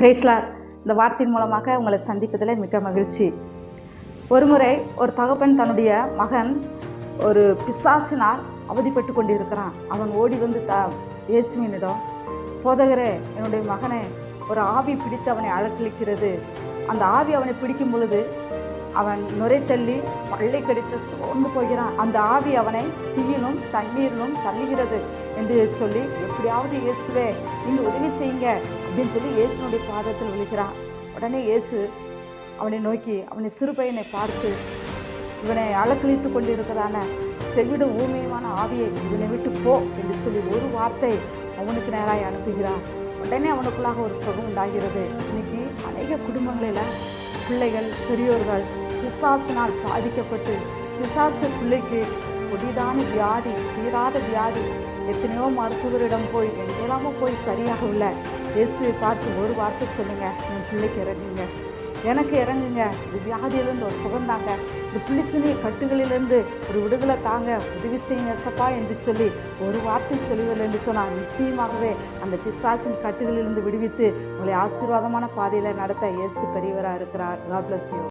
பிரேஸ்லார் இந்த வார்த்தையின் மூலமாக உங்களை சந்திப்பதில் மிக்க மகிழ்ச்சி. ஒருமுறை ஒரு தகப்பன் தன்னுடைய மகன் ஒரு பிசாசினால் அவதிப்பட்டு கொண்டிருக்கிறான். அவன் ஓடி வந்து த இயேசுவினிடம் போதகரே என்னுடைய மகனை ஒரு ஆவி பிடித்து அவனை அலக்களிக்கிறது அந்த ஆவி அவனை பிடிக்கும் பொழுது அவன் நுரை தள்ளி பள்ளை கடித்து சோர்ந்து போகிறான். அந்த ஆவி அவனை தீயிலும் தண்ணீரிலும் தள்ளுகிறது என்று சொல்லி எப்படியாவது இயேசுவே நீங்கள் உதவி செய்யுங்க அப்படின்னு சொல்லி இயேசுனுடைய பாதத்தில் விழுகிறான். உடனே இயேசு அவனை நோக்கி அவனை சிறு பையனை பார்த்து இவனை அலக்கழித்து கொண்டிருக்கிறதான செவிடு ஊமையுமான ஆவியை இவனை விட்டு போ என்று சொல்லி ஒரு வார்த்தை அவனுக்கு நேராய் அனுப்புகிறான். உடனே அவனுக்குள்ளாக ஒரு சுகம் உண்டாகிறது. இன்னைக்கு அநேக குடும்பங்களில் பிள்ளைகள் பெரியோர்கள் பிசாசினால் பாதிக்கப்பட்டு பிசாசு பிள்ளைக்கு புதிதான வியாதி தீராத வியாதி. எத்தனையோ மருத்துவரிடம் போய் எங்கெல்லாமோ போய் சரியாகவில்லை இயேசுவை பார்த்து ஒரு வார்த்தை சொல்லுங்கள் என் பிள்ளைக்கு இறங்குங்க. எனக்கு இறங்குங்க. இந்த வியாதியிலேருந்து ஒரு சுகந்தாங்க இந்த பிள்ளிசுனிய கட்டுகளிலிருந்து ஒரு விடுதலை தாங்க. உதவி செய்யுங்க சப்பா என்று சொல்லி ஒரு வார்த்தை சொல்லுவதில் என்று சொன்னால் நிச்சயமாகவே அந்த பிசாசின் கட்டுகளிலிருந்து விடுவித்து உங்களை ஆசீர்வாதமான பாதையில் நடத்த இயேசு பெரியவராக இருக்கிறார். God bless you